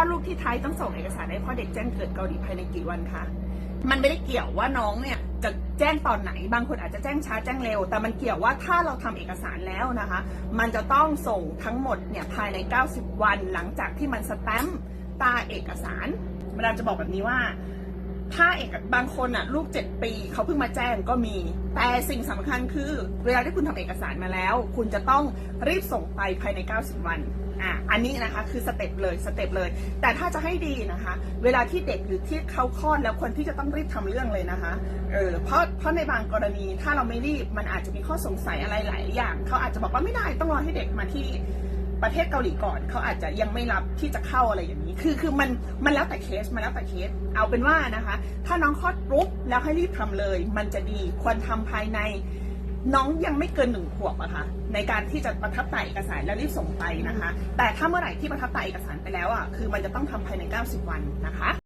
อดลูกที่ไทยต้องส่งเอกสารให้พ่อเด็กแจ้งเกิดเกาหลีภายในกี่วันคะมันไม่ได้เกี่ยวว่าน้องเนี่ยจะแจ้งตอนไหน บางคนอาจจะแจ้งช้าแจ้งเร็ว แต่มันเกี่ยวว่าถ้าเราทำเอกสารแล้วนะคะ มันจะต้องส่งทั้งหมดเนี่ยภายใน 90 วันหลังจากที่มันสแตมป์ตาเอกสารมาดามจะบอกแบบนี้ว่า ถ้าเอกบางคนอะลูกเจ็ดปีเขาเพิ่งมาแจ้งก็มี แต่สิ่งสำคัญคือ เวลาที่คุณทำเอกสารมาแล้ว คุณจะต้องรีบส่งไปภายใน 90 วันอะอันนี้นะคะคือสเต็ปเลยสเต็ปเลย แต่ถ้าจะให้ดีนะคะ เวลาที่เด็กหรือที่เขาคลอดแล้วคนที่จะต้องรีบทำเรื่องเลยนะคะเออเพราะเพราะในบางกรณีถ้าเราไม่รีบมันอาจจะมีข้อสงสัยอะไรหลายอย่างเขาอาจจะบอกว่าไม่ได้ต้องรอให้เด็กมาที่ ประเทศเกาหลีก่อนเขาอาจจะยังไม่รับที่จะเข้าอะไรอย่างนี้ คือคือมันมันแล้วแต่เคสมันแล้วแต่เคส เอาเป็นว่านะคะ ถ้าน้องคลอดปุ๊บแล้วให้รีบทำเลย มันจะดีควรทำภายในน้องยังไม่เกินหนึ่งขวบอะค่ะในการที่จะประทับตาเอกสารแล้วรีบส่งไปนะคะ แต่ถ้าเมื่อไหร่ที่ประทับตาเอกสารไปแล้วอะคือมันจะต้องทำภายใน 90 วันนะคะ